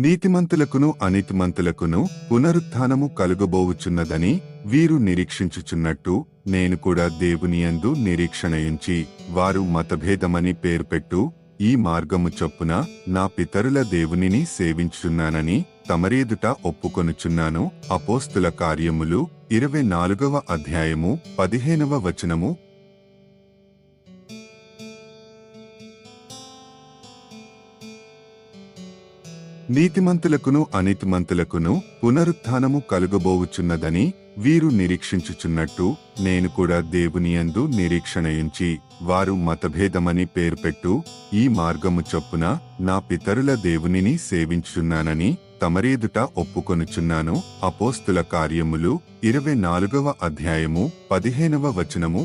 నీతిమంతులకును అనీతిమంతులకును పునరుత్నము కలుగబోవుచున్నదని వీరు నిరీక్షించుచున్నట్టు నేను కూడా దేవునియందు నిరీక్షణయుంచి వారు మతభేదమని పేరు పెట్టు ఈ మార్గము చొప్పున నా పితరుల దేవునిని సేవించుచున్నానని తమరేదుట ఒప్పుకొనుచున్నాను. అపోస్తుల కార్యములు ఇరవై నాలుగవ అధ్యాయము పదిహేనవ వచనము నీతిమంతులకును అనీతిమంతులకును పునరుత్నము కలుగబోవుచున్నదని వీరు నిరీక్షించుచున్నట్టు నేను కూడా దేవునియందు నిరీక్షణయుంచి వారు మతభేదమని పేరు పెట్టు ఈ మార్గము చొప్పున నా పితరుల దేవునిని సేవించుచున్నానని తమరేదుట ఒప్పుకొనుచున్నాను. అపోస్తుల కార్యములు ఇరవై నాలుగవ అధ్యాయము పదిహేనవ వచనము